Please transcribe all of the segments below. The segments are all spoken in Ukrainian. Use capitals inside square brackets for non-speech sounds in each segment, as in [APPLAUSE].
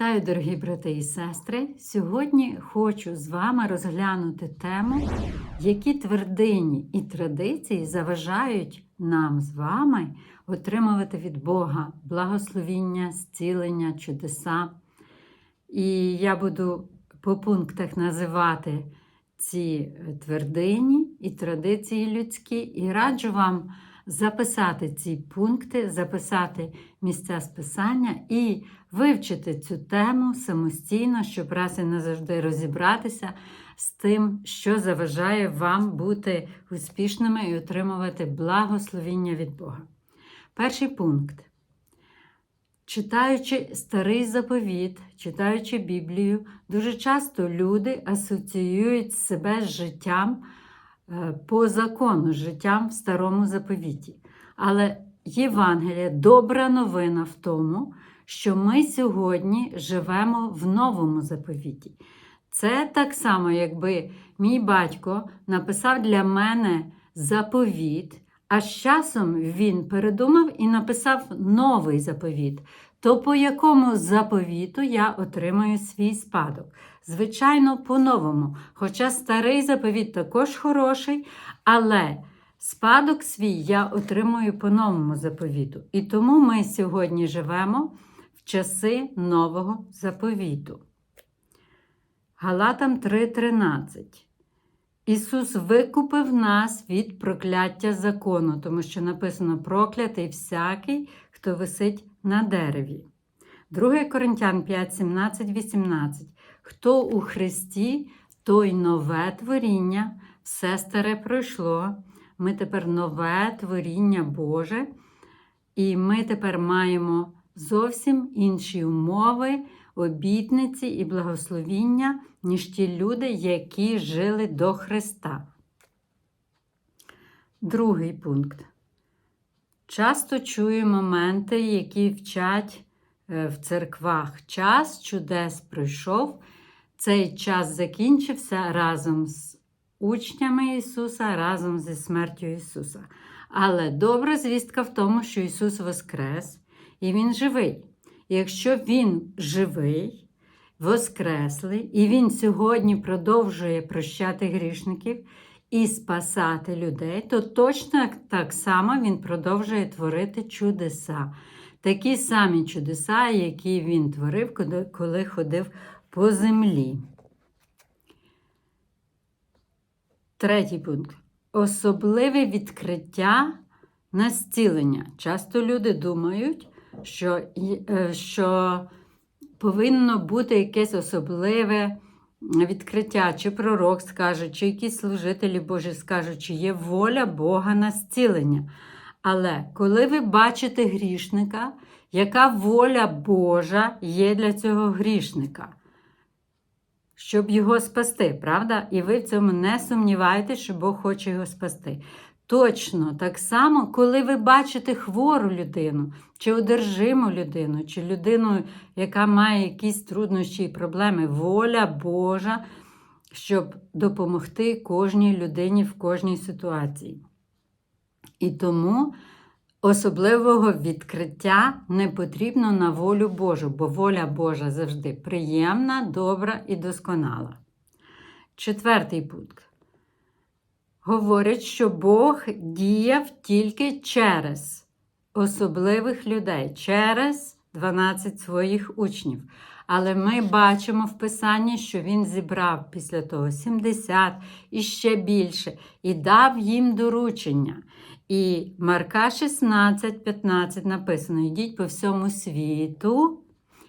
Вітаю, дорогі брати і сестри! Сьогодні хочу з вами розглянути тему, які твердині і традиції заважають нам з вами отримувати від Бога благословіння, зцілення, чудеса. І я буду по пунктах називати ці твердині і традиції людські, і раджу вам записати ці пункти, записати місця списання і вивчити цю тему самостійно, щоб раз і назавжди розібратися з тим, що заважає вам бути успішними і отримувати благословіння від Бога. Перший пункт. Читаючи старий заповіт, читаючи Біблію, дуже часто люди асоціюють себе з життям по закону, життям в старому заповіті. Але Євангелія добра новина в тому, що ми сьогодні живемо в новому заповіті. Це так само, якби мій батько написав для мене заповіт, а з часом він передумав і написав новий заповіт. То по якому заповіту я отримаю свій спадок? Звичайно, по-новому. Хоча старий заповіт також хороший, але спадок свій я отримую по новому заповіту. І тому ми сьогодні живемо в часи нового заповіту. Галатам 3:13. Ісус викупив нас від прокляття закону, тому що написано проклятий всякий, хто висить на дереві. 2 Коринтян 5, 17, 18. Хто у Христі, той нове творіння, все старе пройшло. Ми тепер нове творіння Боже, і ми тепер маємо зовсім інші умови, обітниці і благословіння, ніж ті люди, які жили до Христа. Другий пункт. Часто чую моменти, які вчать е, в церквах. Час чудес пройшов, цей час закінчився разом з учнями Ісуса, разом зі смертю Ісуса. Але добра звістка в тому, що Ісус Воскрес і Він живий. Якщо Він живий, Воскреслий, і Він сьогодні продовжує прощати грішників і спасати людей, то точно так само Він продовжує творити чудеса. Такі самі чудеса, які він творив, коли ходив по землі. Третій пункт. Особливе відкриття на зцілення. Часто люди думають, що, е, що повинно бути якесь особливе відкриття, чи пророк скаже, чи якісь служителі Божі скажуть, чи є воля Бога на зцілення. Але коли ви бачите грішника, яка воля Божа є для цього грішника? Щоб його спасти, правда? І ви в цьому не сумніваєтесь, що Бог хоче його спасти. Точно так само, коли ви бачите хвору людину, чи одержиму людину, чи людину, яка має якісь труднощі і проблеми, воля Божа, щоб допомогти кожній людині в кожній ситуації. І тому особливого відкриття не потрібно на волю Божу, бо воля Божа завжди приємна, добра і досконала. Четвертий пункт говорять, що Бог діяв тільки через особливих людей, через 12 своїх учнів. Але ми бачимо в Писанні, що Він зібрав після того 70 і ще більше, і дав їм доручення. І Марка 16, 15 написано: йдіть по всьому світу,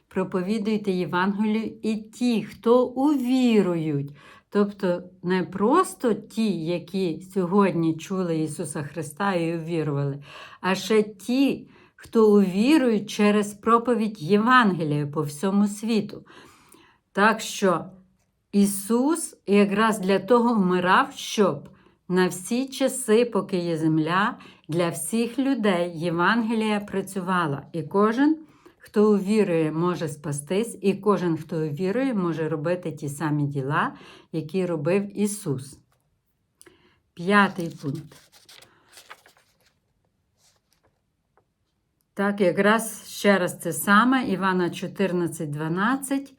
проповідуйте Євангелію і ті, хто увірують. Тобто не просто ті, які сьогодні чули Ісуса Христа і увірували, а ще ті, хто увірують через проповідь Євангелія по всьому світу. Так що Ісус якраз для того вмирав, щоб на всі часи, поки є земля, для всіх людей Євангелія працювала. І кожен Хто увірує, може спастись, і кожен, хто увірує, може робити ті самі діла, які робив Ісус. П'ятий пункт. Так, якраз ще раз це саме Івана 14,12.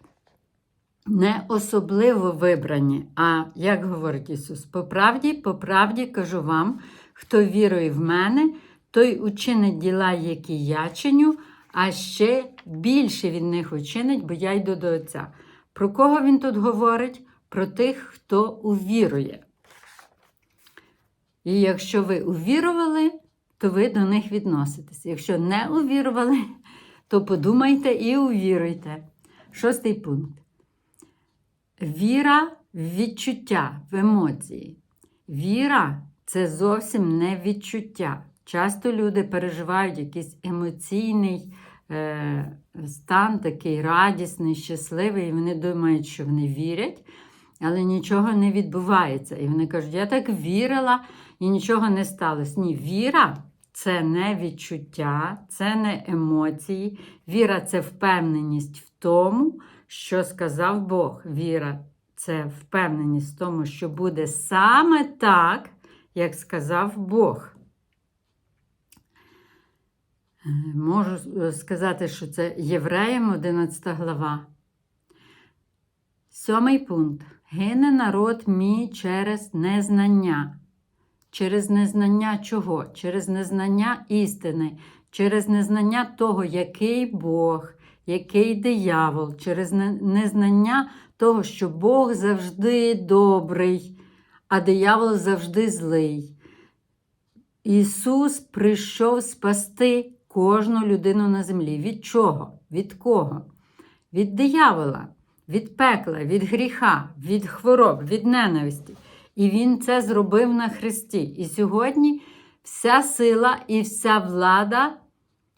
Не особливо вибрані. А як говорить Ісус? По правді, по правді кажу вам, хто вірує в мене, той учинить діла, які я чиню, а ще більше від них учинить, бо я йду до Отця. Про кого він тут говорить? Про тих, хто увірує. І якщо ви увірували, то ви до них відноситесь. Якщо не увірували, то подумайте і увіруйте. Шостий пункт. Віра в відчуття, в емоції. Віра це зовсім не відчуття. Часто люди переживають якийсь емоційний е, стан, такий радісний, щасливий, і вони думають, що вони вірять, але нічого не відбувається. І вони кажуть, я так вірила і нічого не сталося. Ні, віра це не відчуття, це не емоції. Віра це впевненість в тому, що сказав Бог. Віра це впевненість в тому, що буде саме так, як сказав Бог. Можу е, сказати, що це Євреям 11 глава. Сьомий пункт. Гине народ мій через незнання. Через незнання чого? Через незнання істини, через незнання того, який Бог, який диявол, через незнання того, що Бог завжди добрий, а диявол завжди злий. Ісус прийшов спасти кожну людину на землі. Від чого? Від кого? Від диявола, від пекла, від гріха, від хвороб, від ненависті. І Він це зробив на Христі. І сьогодні вся сила і вся влада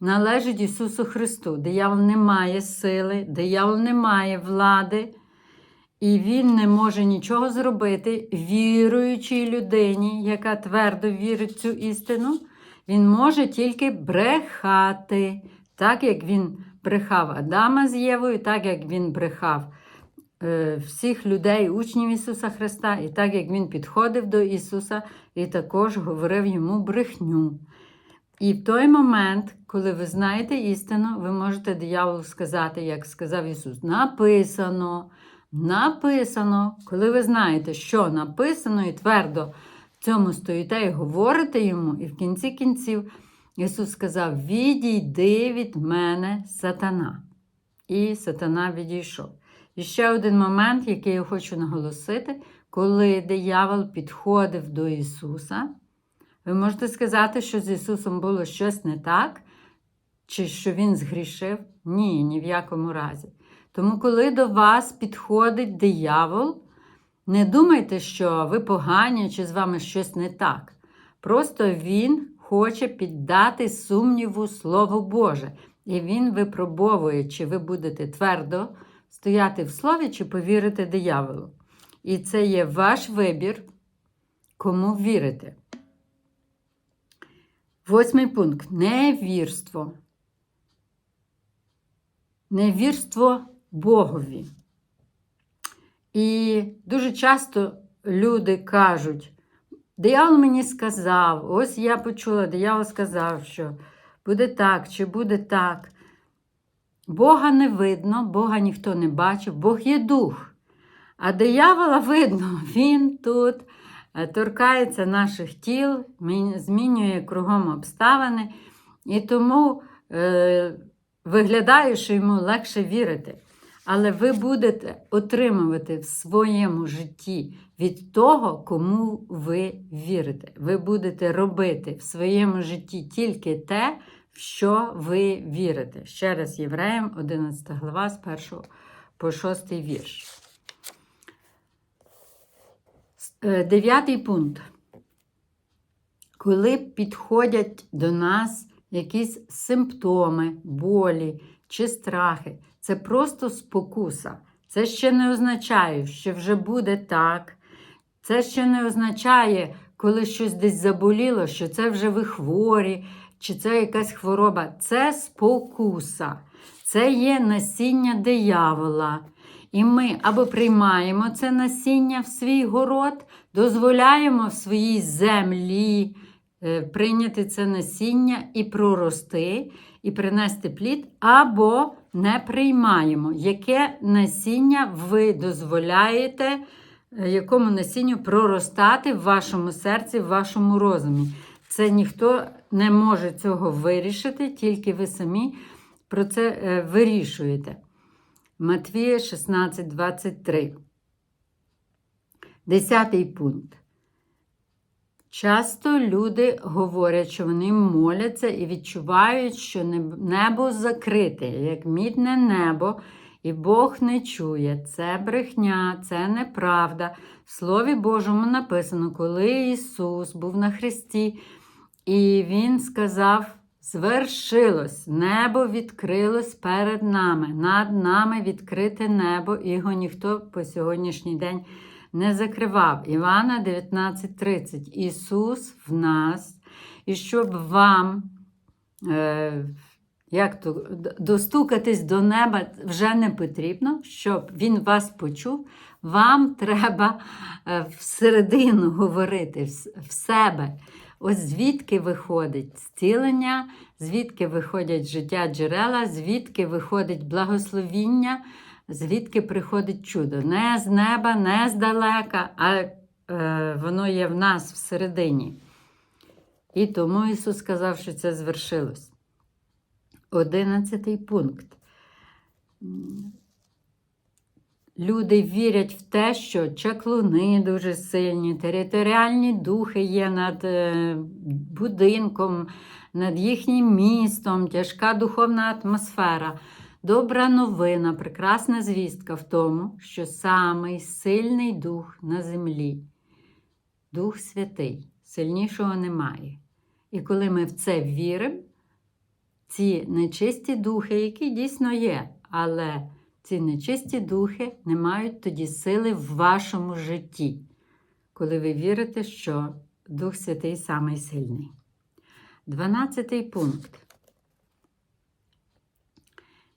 належить Ісусу Христу. Диявол не має сили, диявол не має влади. І він не може нічого зробити віруючій людині, яка твердо вірить в цю істину. Він може тільки брехати, так як він брехав Адама з Євою, так як він брехав е, всіх людей, учнів Ісуса Христа, і так як він підходив до Ісуса і також говорив йому брехню. І в той момент, коли ви знаєте істину, ви можете дияволу сказати, як сказав Ісус, написано. Написано, коли ви знаєте, що написано, і твердо цьому стоїте і говорите йому, і в кінці кінців Ісус сказав: Відійди від мене, сатана. І сатана відійшов. І ще один момент, який я хочу наголосити, коли диявол підходив до Ісуса, ви можете сказати, що з Ісусом було щось не так, чи що Він згрішив? Ні, ні в якому разі. Тому, коли до вас підходить диявол, не думайте, що ви погані чи з вами щось не так. Просто він хоче піддати сумніву Слово Боже. І він випробовує, чи ви будете твердо стояти в слові, чи повірите дияволу. І це є ваш вибір, кому вірити. Восьмий пункт невірство. Невірство Богові. І дуже часто люди кажуть, диявол мені сказав, ось я почула, диявол сказав, що буде так чи буде так. Бога не видно, Бога ніхто не бачив, Бог є дух. А диявола видно, [LAUGHS] він тут е, торкається наших тіл, змінює кругом обставини. І тому е, виглядає, що йому легше вірити. Але ви будете отримувати в своєму житті від того, кому ви вірите. Ви будете робити в своєму житті тільки те, в що ви вірите. Ще раз Євреям, 11 глава, з 1 по 6 вірш. Е, Дев'ятий пункт. Коли підходять до нас якісь симптоми, болі чи страхи, це просто спокуса. Це ще не означає, що вже буде так. Це ще не означає, коли щось десь заболіло, що це вже ви хворі, чи це якась хвороба. Це спокуса. Це є насіння диявола. І ми або приймаємо це насіння в свій город, дозволяємо в своїй землі е, прийняти це насіння і прорости. І принести плід, або не приймаємо. Яке насіння ви дозволяєте, е, якому насінню проростати в вашому серці, в вашому розумі? Це ніхто не може цього вирішити, тільки ви самі про це е, вирішуєте. Матвія 16, 23. Десятий пункт. Часто люди говорять, що вони моляться і відчувають, що небо закрите, як мідне небо, і Бог не чує. Це брехня, це неправда. В Слові Божому написано, коли Ісус був на хресті, і Він сказав: Звершилось, небо відкрилось перед нами, над нами відкрите небо, і його ніхто по сьогоднішній день не закривав. Івана 19:30. Ісус в нас, і щоб вам е, як то, достукатись до неба вже не потрібно, щоб Він вас почув. Вам треба е, всередину говорити в себе. Ось звідки виходить зцілення, звідки виходять життя джерела, звідки виходить благословіння, звідки приходить чудо. Не з неба, не здалека, а е, воно є в нас всередині. І тому Ісус сказав, що це звершилось. Одинадцятий пункт. Люди вірять в те, що чаклуни дуже сильні, територіальні духи є над е, будинком, над їхнім містом, тяжка духовна атмосфера. Добра новина, прекрасна звістка в тому, що самий сильний дух на землі, Дух Святий, сильнішого немає. І коли ми в це віримо, ці нечисті духи, які дійсно є, але ці нечисті духи не мають тоді сили в вашому житті, коли ви вірите, що Дух Святий самий сильний. Дванадцятий пункт.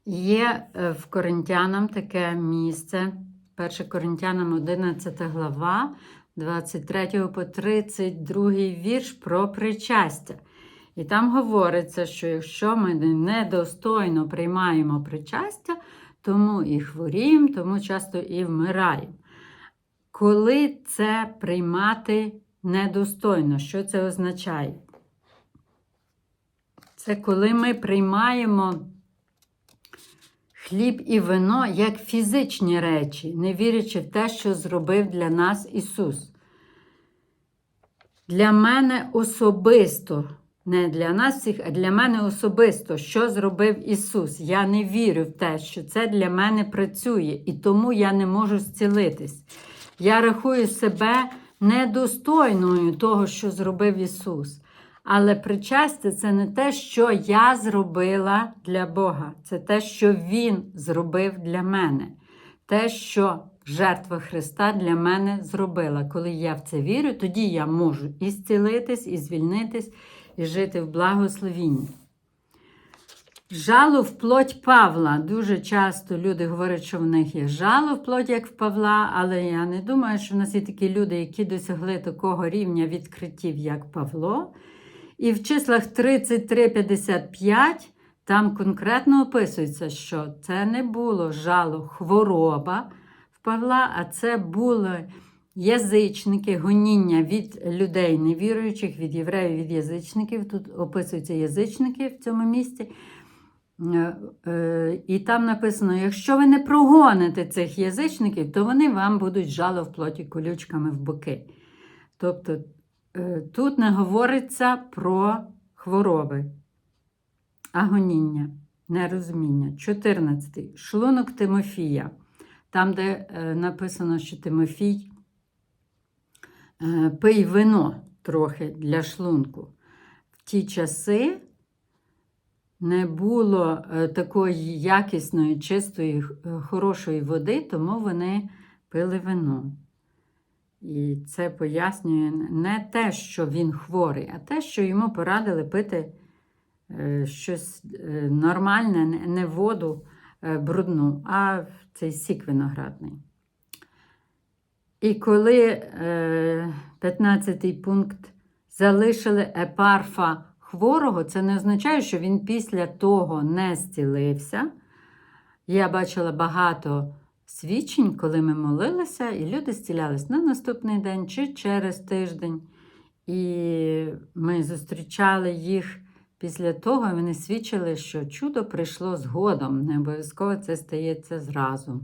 Є е, в Коринтянам таке місце, 1 Коринтянам 11 глава, 23 по 32 вірш про причастя. І там говориться, що якщо ми недостойно приймаємо причастя, тому і хворіємо, тому часто і вмираємо. Коли це приймати недостойно, що це означає? Це коли ми приймаємо хліб і вино як фізичні речі, не вірячи в те, що зробив для нас Ісус. Для мене особисто, не для нас всіх, а для мене особисто, що зробив Ісус. Я не вірю в те, що це для мене працює, і тому я не можу зцілитись. Я рахую себе недостойною того, що зробив Ісус. Але причастя це не те, що я зробила для Бога, це те, що Він зробив для мене. Те, що жертва Христа для мене зробила. Коли я в це вірю, тоді я можу і зцілитись, і звільнитись, і жити в благословінні. Жало в плоть Павла. Дуже часто люди говорять, що в них є жало в плоть, як в Павла, але я не думаю, що в нас є такі люди, які досягли такого рівня відкриттів, як Павло. І в числах 33-55 там конкретно описується, що це не було жало хвороба в Павла, а це були язичники, гоніння від людей невіруючих, від євреїв, від язичників. Тут описуються язичники в цьому місці. Е, е, І там написано: якщо ви не прогоните цих язичників, то вони вам будуть жало в плоті колючками в боки. Тобто тут не говориться про хвороби, а гоніння, нерозуміння. 14. Шлунок Тимофія. Там, де е, написано, що Тимофій е, пий вино трохи для шлунку. В ті часи не було е, такої якісної, чистої, е, хорошої води, тому вони пили вино. І це пояснює не те, що він хворий, а те, що йому порадили пити е, щось е, нормальне, не- воду е, брудну, а цей сік виноградний. І коли е, 15 пункт залишили епарфа хворого, це не означає, що він після того не зцілився. Я бачила багато свідчень, коли ми молилися, і люди зцілялись на наступний день чи через тиждень. І ми зустрічали їх після того, і вони свідчили, що чудо прийшло згодом. Не обов'язково це стається зразу.